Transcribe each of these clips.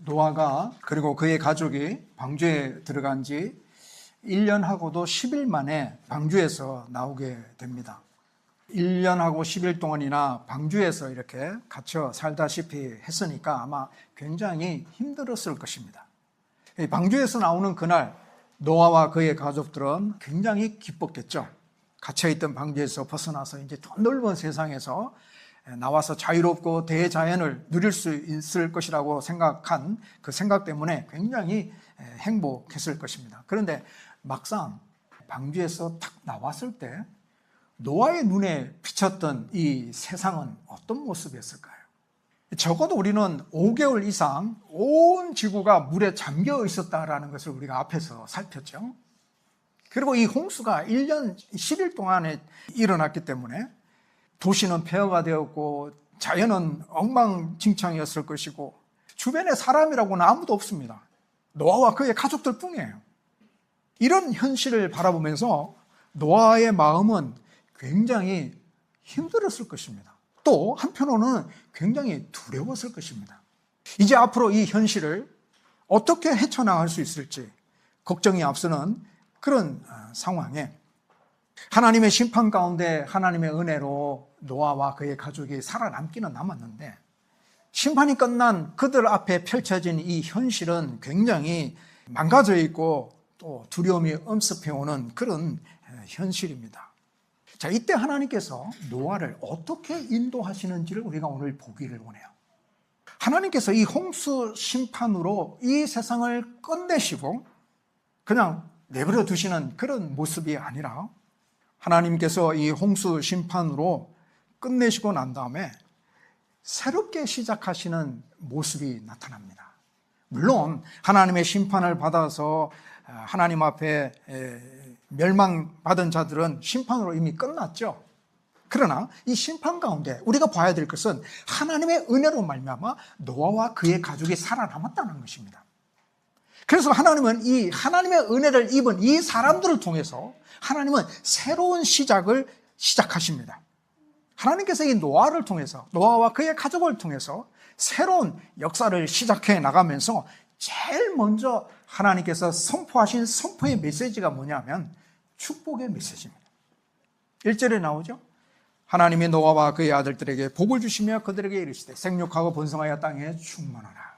노아가 그리고 그의 가족이 방주에 들어간 지 1년하고도 10일 만에 방주에서 나오게 됩니다. 1년하고 10일 동안이나 방주에서 이렇게 갇혀 살다시피 했으니까 아마 굉장히 힘들었을 것입니다. 이 방주에서 나오는 그날 노아와 그의 가족들은 굉장히 기뻤겠죠. 갇혀있던 방주에서 벗어나서 이제 더 넓은 세상에서 나와서 자유롭고 대자연을 누릴 수 있을 것이라고 생각한 그 생각 때문에 굉장히 행복했을 것입니다. 그런데 막상 방주에서 탁 나왔을 때 노아의 눈에 비쳤던 이 세상은 어떤 모습이었을까요? 적어도 우리는 5개월 이상 온 지구가 물에 잠겨 있었다라는 것을 우리가 앞에서 살폈죠. 그리고 이 홍수가 1년 10일 동안에 일어났기 때문에 도시는 폐허가 되었고 자연은 엉망진창이었을 것이고 주변에 사람이라고는 아무도 없습니다. 노아와 그의 가족들 뿐이에요. 이런 현실을 바라보면서 노아의 마음은 굉장히 힘들었을 것입니다. 또 한편으로는 굉장히 두려웠을 것입니다. 이제 앞으로 이 현실을 어떻게 헤쳐나갈 수 있을지 걱정이 앞서는 그런 상황에 하나님의 심판 가운데 하나님의 은혜로 노아와 그의 가족이 살아남기는 남았는데 심판이 끝난 그들 앞에 펼쳐진 이 현실은 굉장히 망가져 있고 또 두려움이 엄습해 오는 그런 현실입니다. 자, 이때 하나님께서 노아를 어떻게 인도하시는지를 우리가 오늘 보기를 원해요. 하나님께서 이 홍수 심판으로 이 세상을 끝내시고 그냥 내버려 두시는 그런 모습이 아니라 하나님께서 이 홍수 심판으로 끝내시고 난 다음에 새롭게 시작하시는 모습이 나타납니다. 물론 하나님의 심판을 받아서 하나님 앞에 멸망받은 자들은 심판으로 이미 끝났죠. 그러나 이 심판 가운데 우리가 봐야 될 것은 하나님의 은혜로 말미암아 노아와 그의 가족이 살아남았다는 것입니다. 그래서 하나님은 이 하나님의 은혜를 입은 이 사람들을 통해서 하나님은 새로운 시작을 시작하십니다. 하나님께서 이 노아를 통해서 노아와 그의 가족을 통해서 새로운 역사를 시작해 나가면서 제일 먼저 하나님께서 선포하신 선포의 메시지가 뭐냐면 축복의 메시지입니다. 1절에 나오죠. 하나님의 노아와 그의 아들들에게 복을 주시며 그들에게 이르시되 생육하고 번성하여 땅에 충만하라.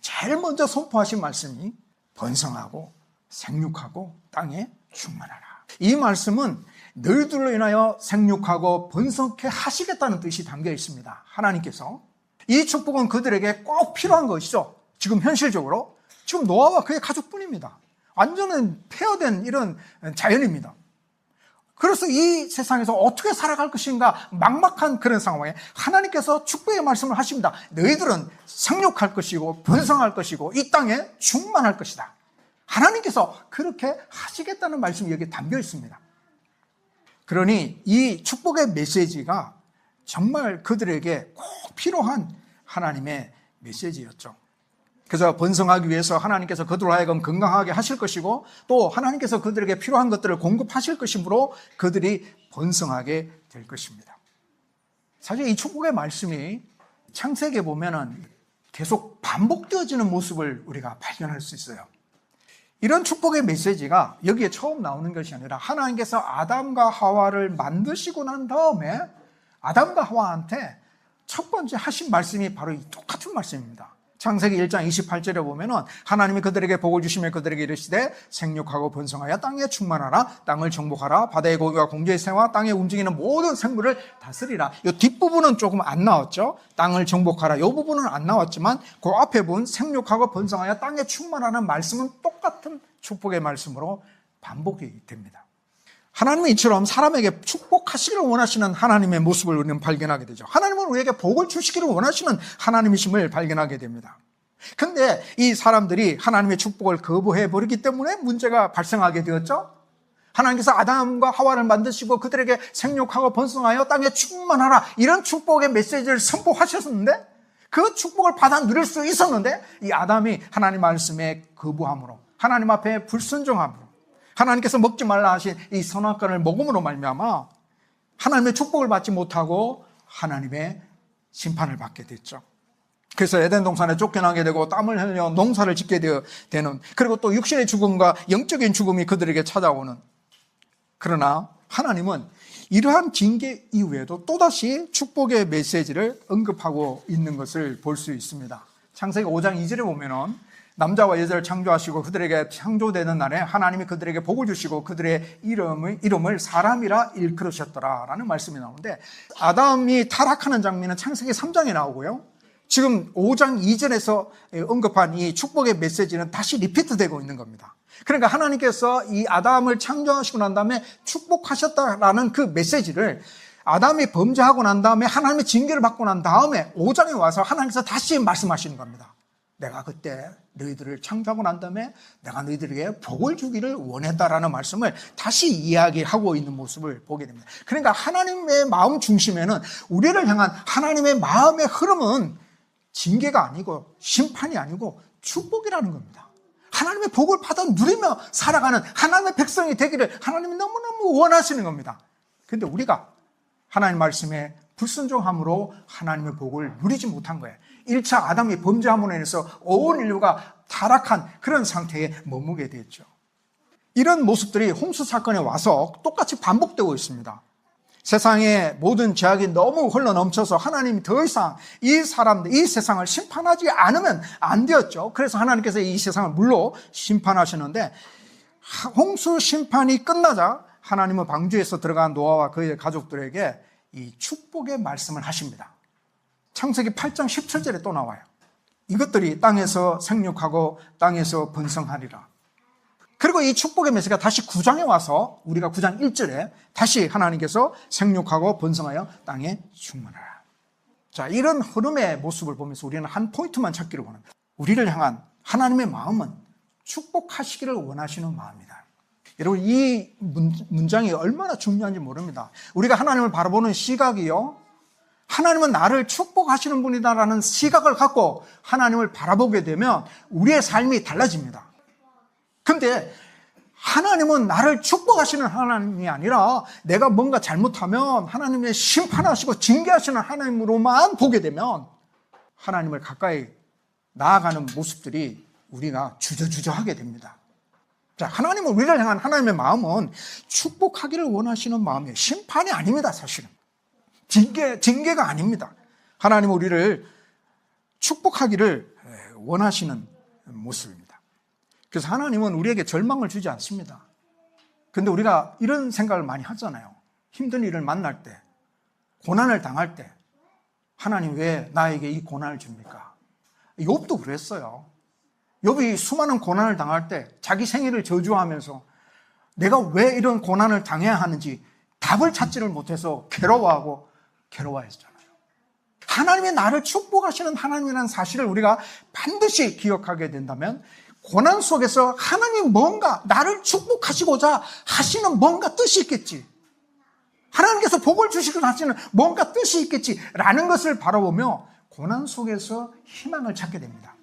제일 먼저 선포하신 말씀이 번성하고 생육하고 땅에 충만하라. 이 말씀은 너희들로 인하여 생육하고 번성케 하시겠다는 뜻이 담겨 있습니다. 하나님께서 이 축복은 그들에게 꼭 필요한 것이죠. 지금 현실적으로 지금 노아와 그의 가족뿐입니다. 완전은 폐허된 이런 자연입니다. 그래서 이 세상에서 어떻게 살아갈 것인가 막막한 그런 상황에 하나님께서 축복의 말씀을 하십니다. 너희들은 생육할 것이고 번성할 것이고 이 땅에 충만할 것이다. 하나님께서 그렇게 하시겠다는 말씀이 여기에 담겨 있습니다. 그러니 이 축복의 메시지가 정말 그들에게 꼭 필요한 하나님의 메시지였죠. 그래서 번성하기 위해서 하나님께서 그들로 하여금 건강하게 하실 것이고 또 하나님께서 그들에게 필요한 것들을 공급하실 것이므로 그들이 번성하게 될 것입니다. 사실 이 축복의 말씀이 창세기에 보면은 계속 반복되어지는 모습을 우리가 발견할 수 있어요. 이런 축복의 메시지가 여기에 처음 나오는 것이 아니라 하나님께서 아담과 하와를 만드시고 난 다음에 아담과 하와한테 첫 번째 하신 말씀이 바로 이 똑같은 말씀입니다. 창세기 1장 28절에 보면은 하나님이 그들에게 복을 주시며 그들에게 이르시되 생육하고 번성하여 땅에 충만하라 땅을 정복하라 바다의 고기와 공주의 새와 땅에 움직이는 모든 생물을 다스리라. 이 뒷부분은 조금 안 나왔죠. 땅을 정복하라. 이 부분은 안 나왔지만 그 앞에 본 생육하고 번성하여 땅에 충만하는 말씀은 똑같은 축복의 말씀으로 반복이 됩니다. 하나님은 이처럼 사람에게 축복하시기를 원하시는 하나님의 모습을 우리는 발견하게 되죠. 하나님은 우리에게 복을 주시기를 원하시는 하나님이심을 발견하게 됩니다. 근데 이 사람들이 하나님의 축복을 거부해 버리기 때문에 문제가 발생하게 되었죠. 하나님께서 아담과 하와를 만드시고 그들에게 생육하고 번성하여 땅에 충만하라 이런 축복의 메시지를 선포하셨는데 그 축복을 받아 누릴 수 있었는데 이 아담이 하나님 말씀에 거부함으로 하나님 앞에 불순종함으로 하나님께서 먹지 말라 하신 이 선악과를 먹음으로 말미암아 하나님의 축복을 받지 못하고 하나님의 심판을 받게 됐죠. 그래서 에덴 동산에 쫓겨나게 되고 땀을 흘려 농사를 짓게 되는 그리고 또 육신의 죽음과 영적인 죽음이 그들에게 찾아오는 그러나 하나님은 이러한 징계 이후에도 또다시 축복의 메시지를 언급하고 있는 것을 볼 수 있습니다. 창세기 5장 2절에 보면은 남자와 여자를 창조하시고 그들에게 창조되는 날에 하나님이 그들에게 복을 주시고 그들의 이름을, 이름을 사람이라 일컬으셨더라라는 말씀이 나오는데 아담이 타락하는 장면은 창세기 3장에 나오고요. 지금 5장 2절에서 언급한 이 축복의 메시지는 다시 리피트 되고 있는 겁니다. 그러니까 하나님께서 이 아담을 창조하시고 난 다음에 축복하셨다라는 그 메시지를 아담이 범죄하고 난 다음에 하나님의 징계를 받고 난 다음에 5장에 와서 하나님께서 다시 말씀하시는 겁니다. 내가 그때 너희들을 창조하고 난 다음에 내가 너희들에게 복을 주기를 원했다라는 말씀을 다시 이야기하고 있는 모습을 보게 됩니다. 그러니까 하나님의 마음 중심에는 우리를 향한 하나님의 마음의 흐름은 징계가 아니고 심판이 아니고 축복이라는 겁니다. 하나님의 복을 받아 누리며 살아가는 하나님의 백성이 되기를 하나님이 너무너무 원하시는 겁니다. 근데 우리가 하나님 말씀에 불순종함으로 하나님의 복을 누리지 못한 거예요. 1차 아담이 범죄함으로 인해서 온 인류가 타락한 그런 상태에 머무게 됐죠. 이런 모습들이 홍수 사건에 와서 똑같이 반복되고 있습니다. 세상의 모든 죄악이 너무 흘러 넘쳐서 하나님이 더 이상 이 사람들, 이 세상을 심판하지 않으면 안 되었죠. 그래서 하나님께서 이 세상을 물로 심판하시는데 홍수 심판이 끝나자 하나님은 방주에서 들어간 노아와 그의 가족들에게 이 축복의 말씀을 하십니다. 창세기 8장 17절에 또 나와요. 이것들이 땅에서 생육하고 땅에서 번성하리라. 그리고 이 축복의 메시가 다시 9장에 와서 우리가 9장 1절에 다시 하나님께서 생육하고 번성하여 땅에 충만하라. 자, 이런 흐름의 모습을 보면서 우리는 한 포인트만 찾기를 원합니다. 우리를 향한 하나님의 마음은 축복하시기를 원하시는 마음이다. 여러분, 이 문장이 얼마나 중요한지 모릅니다. 우리가 하나님을 바라보는 시각이요. 하나님은 나를 축복하시는 분이다라는 시각을 갖고 하나님을 바라보게 되면 우리의 삶이 달라집니다. 근데 하나님은 나를 축복하시는 하나님이 아니라 내가 뭔가 잘못하면 하나님의 심판하시고 징계하시는 하나님으로만 보게 되면 하나님을 가까이 나아가는 모습들이 우리가 주저주저하게 됩니다. 자, 하나님은 우리를 향한 하나님의 마음은 축복하기를 원하시는 마음이에요. 심판이 아닙니다, 사실은. 징계, 징계가 아닙니다. 하나님은 우리를 축복하기를 원하시는 모습입니다. 그래서 하나님은 우리에게 절망을 주지 않습니다. 근데 우리가 이런 생각을 많이 하잖아요. 힘든 일을 만날 때, 고난을 당할 때, 하나님 왜 나에게 이 고난을 줍니까? 욥도 그랬어요. 욥이 수많은 고난을 당할 때 자기 생일을 저주하면서 내가 왜 이런 고난을 당해야 하는지 답을 찾지를 못해서 괴로워하고 괴로워했잖아요. 하나님의 나를 축복하시는 하나님이라는 사실을 우리가 반드시 기억하게 된다면 고난 속에서 하나님 뭔가 나를 축복하시고자 하시는 뭔가 뜻이 있겠지. 하나님께서 복을 주시고 하시는 뭔가 뜻이 있겠지라는 것을 바라보며 고난 속에서 희망을 찾게 됩니다.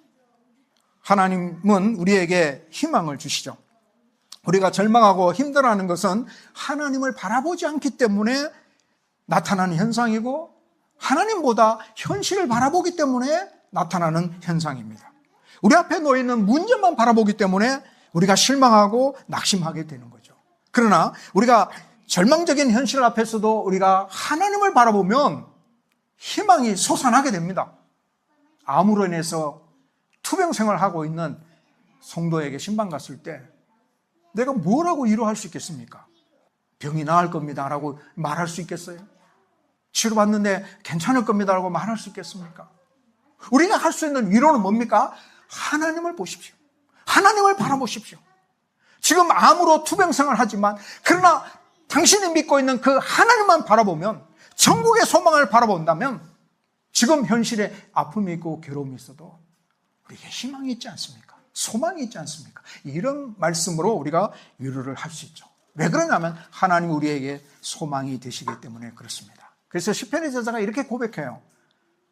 하나님은 우리에게 희망을 주시죠. 우리가 절망하고 힘들어하는 것은 하나님을 바라보지 않기 때문에 나타나는 현상이고 하나님보다 현실을 바라보기 때문에 나타나는 현상입니다. 우리 앞에 놓여 있는 문제만 바라보기 때문에 우리가 실망하고 낙심하게 되는 거죠. 그러나 우리가 절망적인 현실 앞에서도 우리가 하나님을 바라보면 희망이 솟아나게 됩니다. 암으로 인해서 투병 생활을 하고 있는 성도에게 신방 갔을 때 내가 뭐라고 위로할 수 있겠습니까? 병이 나을 겁니다. 라고 말할 수 있겠어요? 치료받는데 괜찮을 겁니다라고 말할 수 있겠습니까? 우리가 할 수 있는 위로는 뭡니까? 하나님을 보십시오. 하나님을 바라보십시오. 지금 암으로 투병생활 하지만 그러나 당신이 믿고 있는 그 하나님만 바라보면 전국의 소망을 바라본다면 지금 현실에 아픔이 있고 괴로움이 있어도 우리에게 희망이 있지 않습니까? 소망이 있지 않습니까? 이런 말씀으로 우리가 위로를 할 수 있죠. 왜 그러냐면 하나님 우리에게 소망이 되시기 때문에 그렇습니다. 그래서 시편의 저자가 이렇게 고백해요.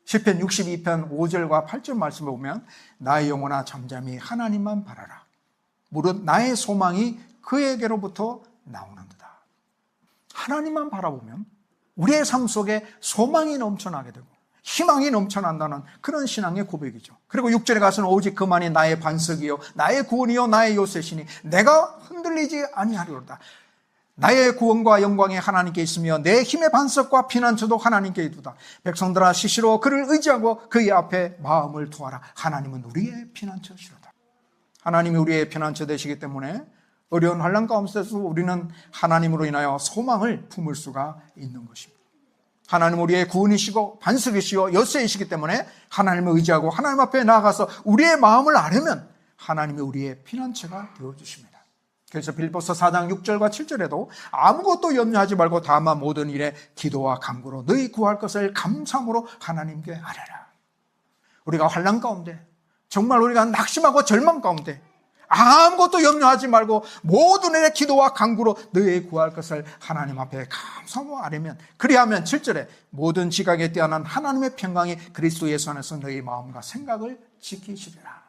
시편 62편 5절과 8절 말씀을 보면 나의 영혼아 잠잠히 하나님만 바라라. 무릇 나의 소망이 그에게로부터 나오는도다. 하나님만 바라보면 우리의 삶 속에 소망이 넘쳐나게 되고 희망이 넘쳐난다는 그런 신앙의 고백이죠. 그리고 6절에 가서는 오직 그만이 나의 반석이요 나의 구원이요 나의 요새시니 내가 흔들리지 아니하리로다. 나의 구원과 영광이 하나님께 있으며 내 힘의 반석과 피난처도 하나님께 있도다. 백성들아 시시로 그를 의지하고 그의 앞에 마음을 두어라. 하나님은 우리의 피난처시로다. 하나님이 우리의 피난처 되시기 때문에 어려운 환란 가운데서 우리는 하나님으로 인하여 소망을 품을 수가 있는 것입니다. 하나님 우리의 구원이시고 반석이시요 여세이시기 때문에 하나님을 의지하고 하나님 앞에 나아가서 우리의 마음을 아려면 하나님이 우리의 피난처가 되어 주십니다. 그래서 빌보서 4장 6절과 7절에도 아무것도 염려하지 말고 다만 모든 일에 기도와 간구로 너희 구할 것을 감사함으로 하나님께 아뢰라. 우리가 환란 가운데 정말 우리가 낙심하고 절망 가운데 아무것도 염려하지 말고 모든 일에 기도와 간구로 너희 구할 것을 하나님 앞에 감사하고 아뢰면 그리하면 7절에 모든 지각에 뛰어난 하나님의 평강이 그리스도 예수 안에서 너희 마음과 생각을 지키시리라.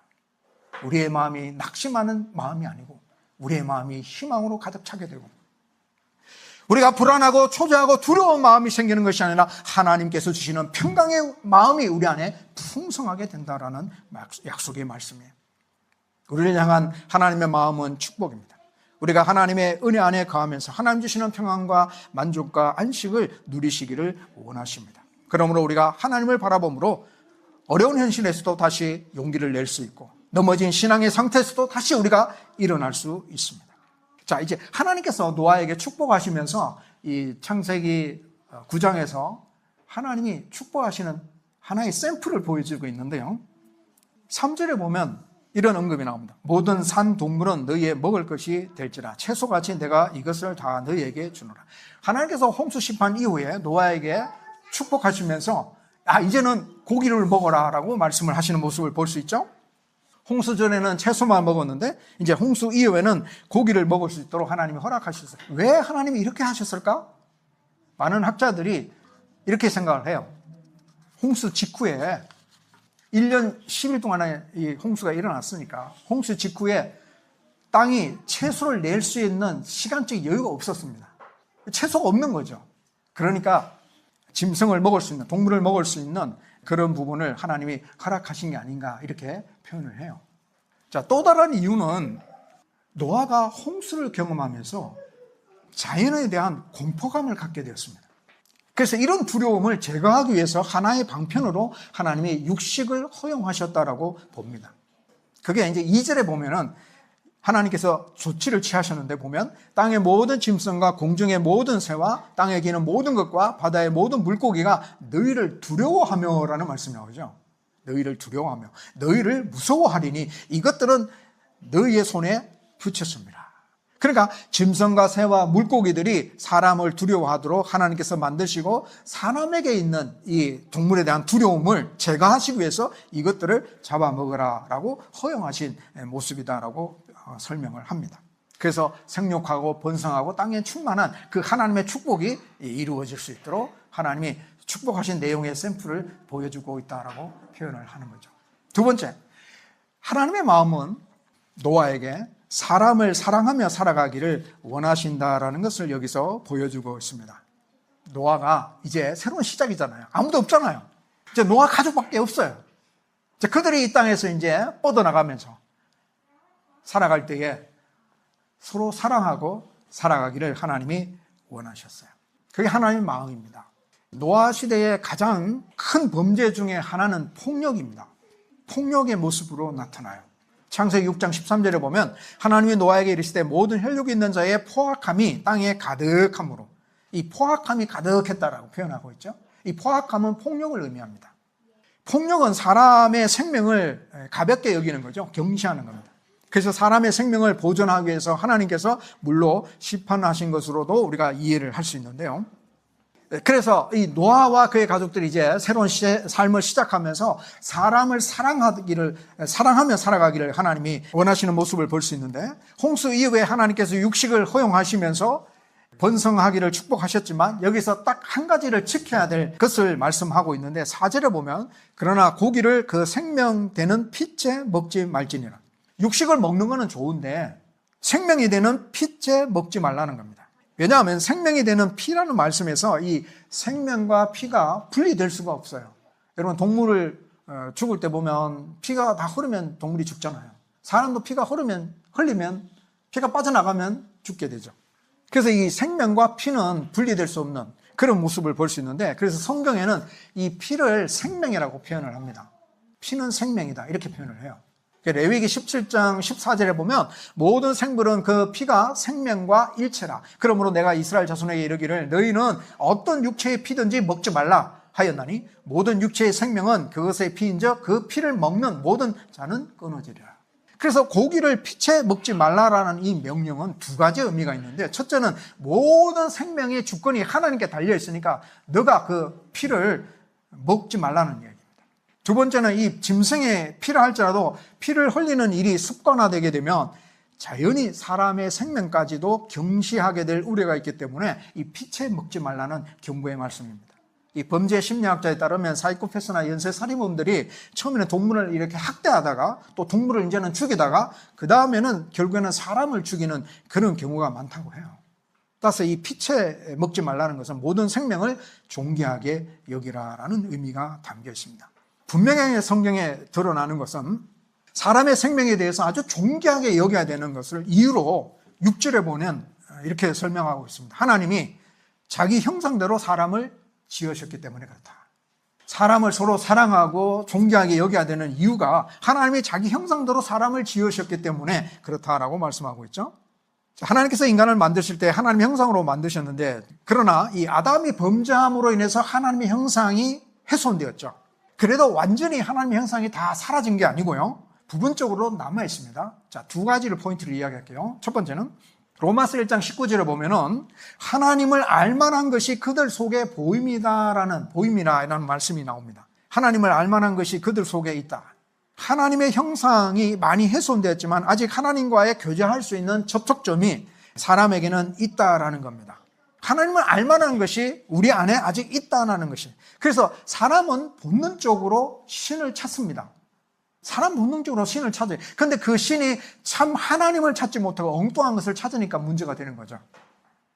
우리의 마음이 낙심하는 마음이 아니고 우리의 마음이 희망으로 가득 차게 되고 우리가 불안하고 초조하고 두려운 마음이 생기는 것이 아니라 하나님께서 주시는 평강의 마음이 우리 안에 풍성하게 된다라는 약속의 말씀이에요. 우리를 향한 하나님의 마음은 축복입니다. 우리가 하나님의 은혜 안에 거하면서 하나님 주시는 평안과 만족과 안식을 누리시기를 원하십니다. 그러므로 우리가 하나님을 바라봄으로 어려운 현실에서도 다시 용기를 낼 수 있고 넘어진 신앙의 상태에서도 다시 우리가 일어날 수 있습니다. 자, 이제 하나님께서 노아에게 축복하시면서 이 창세기 9장에서 하나님이 축복하시는 하나의 샘플을 보여주고 있는데요. 3절에 보면 이런 언급이 나옵니다. 모든 산 동물은 너희의 먹을 것이 될지라 채소같이 내가 이것을 다 너희에게 주노라. 하나님께서 홍수 심판 이후에 노아에게 축복하시면서 아 이제는 고기를 먹어라라고 말씀을 하시는 모습을 볼 수 있죠. 홍수 전에는 채소만 먹었는데 이제 홍수 이후에는 고기를 먹을 수 있도록 하나님이 허락하셨어요. 왜 하나님이 이렇게 하셨을까? 많은 학자들이 이렇게 생각을 해요. 홍수 직후에 1년 10일 동안의 이 홍수가 일어났으니까 홍수 직후에 땅이 채소를 낼 수 있는 시간적 여유가 없었습니다. 채소가 없는 거죠. 그러니까 짐승을 먹을 수 있는, 동물을 먹을 수 있는 그런 부분을 하나님이 허락하신 게 아닌가 이렇게 표현을 해요. 자, 또 다른 이유는 노아가 홍수를 경험하면서 자연에 대한 공포감을 갖게 되었습니다. 그래서 이런 두려움을 제거하기 위해서 하나의 방편으로 하나님이 육식을 허용하셨다라고 봅니다. 그게 이제 2절에 보면은 하나님께서 조치를 취하셨는데 보면 땅의 모든 짐승과 공중의 모든 새와 땅에 기는 모든 것과 바다의 모든 물고기가 너희를 두려워하며라는 말씀이 나오죠. 너희를 두려워하며 너희를 무서워하리니 이것들은 너희의 손에 붙였습니다. 그러니까 짐승과 새와 물고기들이 사람을 두려워하도록 하나님께서 만드시고 사람에게 있는 이 동물에 대한 두려움을 제거하시기 위해서 이것들을 잡아먹으라라고 허용하신 모습이다라고 어, 설명을 합니다. 그래서 생육하고 번성하고 땅에 충만한 그 하나님의 축복이 이루어질 수 있도록 하나님이 축복하신 내용의 샘플을 보여주고 있다라고 표현을 하는 거죠. 두 번째, 하나님의 마음은 노아에게 사람을 사랑하며 살아가기를 원하신다라는 것을 여기서 보여주고 있습니다. 노아가 이제 새로운 시작이잖아요. 아무도 없잖아요. 이제 노아 가족밖에 없어요. 이제 그들이 이 땅에서 이제 뻗어나가면서 살아갈 때에 서로 사랑하고 살아가기를 하나님이 원하셨어요. 그게 하나님의 마음입니다. 노아 시대의 가장 큰 범죄 중에 하나는 폭력입니다. 폭력의 모습으로 나타나요. 창세기 6장 13절에 보면 하나님이 노아에게 이르시되 모든 혈육이 있는 자의 포악함이 땅에 가득함으로 이 포악함이 가득했다라고 표현하고 있죠. 이 포악함은 폭력을 의미합니다. 폭력은 사람의 생명을 가볍게 여기는 거죠. 경시하는 겁니다. 그래서 사람의 생명을 보존하기 위해서 하나님께서 물로 심판하신 것으로도 우리가 이해를 할 수 있는데요. 그래서 이 노아와 그의 가족들이 이제 새로운 삶을 시작하면서 사람을 사랑하기를 사랑하며 살아가기를 하나님이 원하시는 모습을 볼 수 있는데 홍수 이후에 하나님께서 육식을 허용하시면서 번성하기를 축복하셨지만 여기서 딱 한 가지를 지켜야 될 것을 말씀하고 있는데 사절에 보면 그러나 고기를 그 생명되는 핏째 먹지 말지니라. 육식을 먹는 것은 좋은데 생명이 되는 핏째 먹지 말라는 겁니다. 왜냐하면 생명이 되는 피라는 말씀에서 이 생명과 피가 분리될 수가 없어요. 여러분 동물을 어, 죽을 때 보면 피가 다 흐르면 동물이 죽잖아요. 사람도 피가 흐르면 흘리면 피가 빠져나가면 죽게 되죠. 그래서 이 생명과 피는 분리될 수 없는 그런 모습을 볼 수 있는데 그래서 성경에는 이 피를 생명이라고 표현을 합니다. 피는 생명이다 이렇게 표현을 해요. 레위기 17장 14절에 보면 모든 생물은 그 피가 생명과 일체라. 그러므로 내가 이스라엘 자손에게 이르기를 너희는 어떤 육체의 피든지 먹지 말라 하였나니 모든 육체의 생명은 그것의 피인즉 그 피를 먹는 모든 자는 끊어지리라. 그래서 고기를 피채 먹지 말라라는 이 명령은 두 가지 의미가 있는데 첫째는 모든 생명의 주권이 하나님께 달려 있으니까 너가 그 피를 먹지 말라는 얘기입니다. 두 번째는 이 짐승의 피를 할지라도 피를 흘리는 일이 습관화되게 되면 자연히 사람의 생명까지도 경시하게 될 우려가 있기 때문에 이 피채 먹지 말라는 경고의 말씀입니다. 이 범죄 심리학자에 따르면 사이코패스나 연쇄 살인범들이 처음에는 동물을 이렇게 학대하다가 또 동물을 이제는 죽이다가 그 다음에는 결국에는 사람을 죽이는 그런 경우가 많다고 해요. 따라서 이 피채 먹지 말라는 것은 모든 생명을 존귀하게 여기라라는 의미가 담겨 있습니다. 분명하게 성경에 드러나는 것은 사람의 생명에 대해서 아주 존귀하게 여겨야 되는 것을 이유로 6절에 보면 이렇게 설명하고 있습니다. 하나님이 자기 형상대로 사람을 지으셨기 때문에 그렇다. 사람을 서로 사랑하고 존경하게 여겨야 되는 이유가 하나님이 자기 형상대로 사람을 지으셨기 때문에 그렇다라고 말씀하고 있죠. 하나님께서 인간을 만드실 때 하나님 형상으로 만드셨는데 그러나 이 아담이 범죄함으로 인해서 하나님의 형상이 훼손되었죠. 그래도 완전히 하나님의 형상이 다 사라진 게 아니고요. 부분적으로 남아 있습니다. 자, 두 가지를 포인트를 이야기할게요. 첫 번째는 로마서 1장 19절에 보면은 하나님을 알만한 것이 그들 속에 보임이다라는 보임이라는 말씀이 나옵니다. 하나님을 알만한 것이 그들 속에 있다. 하나님의 형상이 많이 훼손되었지만 아직 하나님과의 교제할 수 있는 접촉점이 사람에게는 있다라는 겁니다. 하나님을 알만한 것이 우리 안에 아직 있다라는 것이. 그래서 사람은 본능적으로 신을 찾습니다. 사람 본능적으로 신을 찾아요. 근데 그 신이 참 하나님을 찾지 못하고 엉뚱한 것을 찾으니까 문제가 되는 거죠.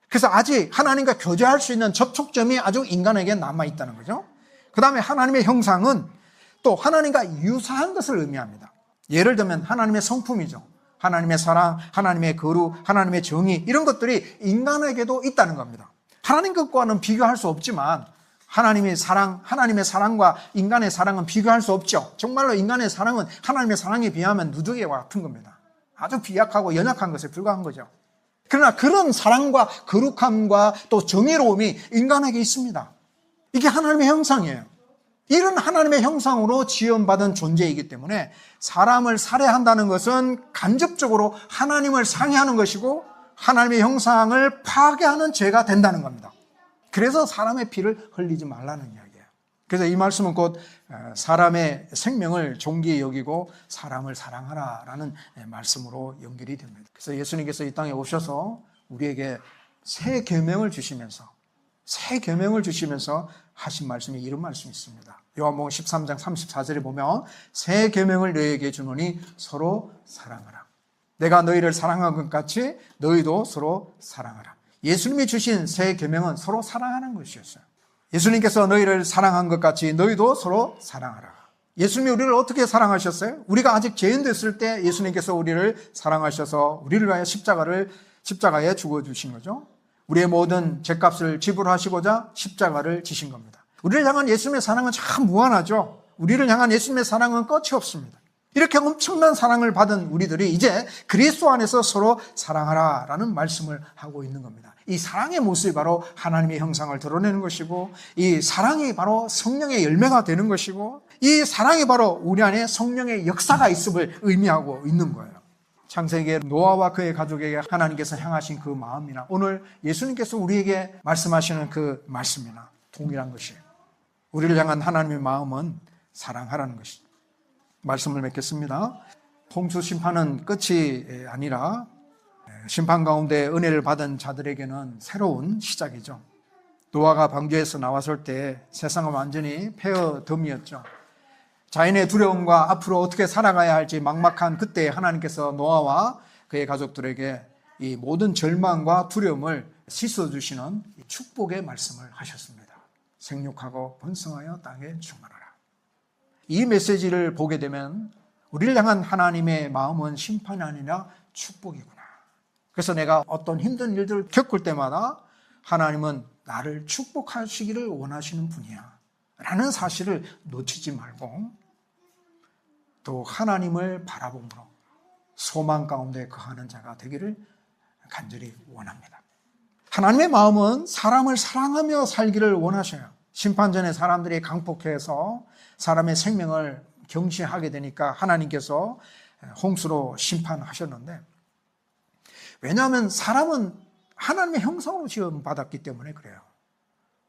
그래서 아직 하나님과 교제할 수 있는 접촉점이 아주 인간에게 남아 있다는 거죠. 그 다음에 하나님의 형상은 또 하나님과 유사한 것을 의미합니다. 예를 들면 하나님의 성품이죠. 하나님의 사랑, 하나님의 거룩, 하나님의 정의 이런 것들이 인간에게도 있다는 겁니다. 하나님 것과는 비교할 수 없지만 하나님의 사랑, 하나님의 사랑과 인간의 사랑은 비교할 수 없죠. 정말로 인간의 사랑은 하나님의 사랑에 비하면 누더기와 같은 겁니다. 아주 비약하고 연약한 것에 불과한 거죠. 그러나 그런 사랑과 거룩함과 또 정의로움이 인간에게 있습니다. 이게 하나님의 형상이에요. 이런 하나님의 형상으로 지원받은 존재이기 때문에 사람을 살해한다는 것은 간접적으로 하나님을 상해하는 것이고 하나님의 형상을 파괴하는 죄가 된다는 겁니다. 그래서 사람의 피를 흘리지 말라는 이야기예요. 그래서 이 말씀은 곧 어, 사람의 생명을 존귀히 여기고 사람을 사랑하라라는 말씀으로 연결이 됩니다. 그래서 예수님께서 이 땅에 오셔서 우리에게 새 계명을 주시면서 새 계명을 주시면서 하신 말씀이 이런 말씀이 있습니다. 요한복음 13장 34절에 보면 새 계명을 너희에게 주노니 서로 사랑하라. 내가 너희를 사랑한 것 같이 너희도 서로 사랑하라. 예수님이 주신 새 계명은 서로 사랑하는 것이었어요. 예수님께서 너희를 사랑한 것 같이 너희도 서로 사랑하라. 예수님이 우리를 어떻게 사랑하셨어요? 우리가 아직 죄인 됐을 때 예수님께서 우리를 사랑하셔서 우리를 위하여 십자가를 십자가에 죽어 주신 거죠. 우리의 모든 죄값을 지불하시고자 십자가를 지신 겁니다. 우리를 향한 예수님의 사랑은 참 무한하죠. 우리를 향한 예수님의 사랑은 끝이 없습니다. 이렇게 엄청난 사랑을 받은 우리들이 이제 그리스도 안에서 서로 사랑하라라는 말씀을 하고 있는 겁니다. 이 사랑의 모습이 바로 하나님의 형상을 드러내는 것이고 이 사랑이 바로 성령의 열매가 되는 것이고 이 사랑이 바로 우리 안에 성령의 역사가 있음을 의미하고 있는 거예요. 창세기에 노아와 그의 가족에게 하나님께서 향하신 그 마음이나 오늘 예수님께서 우리에게 말씀하시는 그 말씀이나 동일한 것이에요. 우리를 향한 하나님의 마음은 사랑하라는 것입니다. 말씀을 맺겠습니다. 홍수 심판은 끝이 아니라 심판 가운데 은혜를 받은 자들에게는 새로운 시작이죠. 노아가 방주에서 나왔을 때 세상은 완전히 폐허덤이었죠. 자연의 두려움과 앞으로 어떻게 살아가야 할지 막막한 그때 하나님께서 노아와 그의 가족들에게 이 모든 절망과 두려움을 씻어주시는 축복의 말씀을 하셨습니다. 생육하고 번성하여 땅에 충만하라. 이 메시지를 보게 되면 우리를 향한 하나님의 마음은 심판이 아니라 축복이구나. 그래서 내가 어떤 힘든 일들을 겪을 때마다 하나님은 나를 축복하시기를 원하시는 분이야. 라는 사실을 놓치지 말고 또 하나님을 바라봄으로 소망 가운데 거하는 자가 되기를 간절히 원합니다. 하나님의 마음은 사람을 사랑하며 살기를 원하셔요. 심판전에 사람들이 강폭해서 사람의 생명을 경시하게 되니까 하나님께서 홍수로 심판하셨는데 왜냐하면 사람은 하나님의 형상으로 지음받았기 때문에 그래요.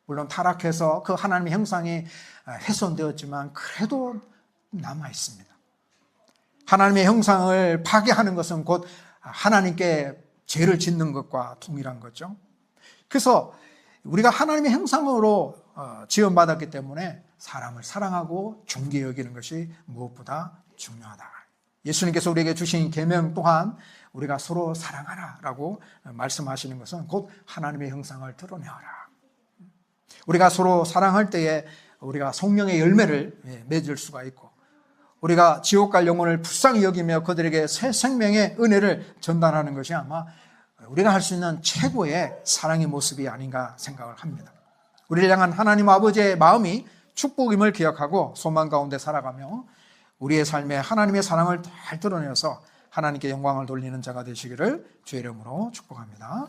물론 타락해서 그 하나님의 형상이 훼손되었지만 그래도 남아 있습니다. 하나님의 형상을 파괴하는 것은 곧 하나님께 죄를 짓는 것과 동일한 거죠. 그래서 우리가 하나님의 형상으로 어, 지원받았기 때문에 사람을 사랑하고 존귀 여기는 것이 무엇보다 중요하다. 예수님께서 우리에게 주신 계명 또한 우리가 서로 사랑하라라고 말씀하시는 것은 곧 하나님의 형상을 드러내어라. 우리가 서로 사랑할 때에 우리가 성령의 열매를 예, 맺을 수가 있고 우리가 지옥 갈 영혼을 불쌍히 여기며 그들에게 새 생명의 은혜를 전달하는 것이 아마 우리가 할 수 있는 최고의 사랑의 모습이 아닌가 생각을 합니다. 우리를 향한 하나님 아버지의 마음이 축복임을 기억하고 소망 가운데 살아가며 우리의 삶에 하나님의 사랑을 잘 드러내서 하나님께 영광을 돌리는 자가 되시기를 주의 이름으로 축복합니다.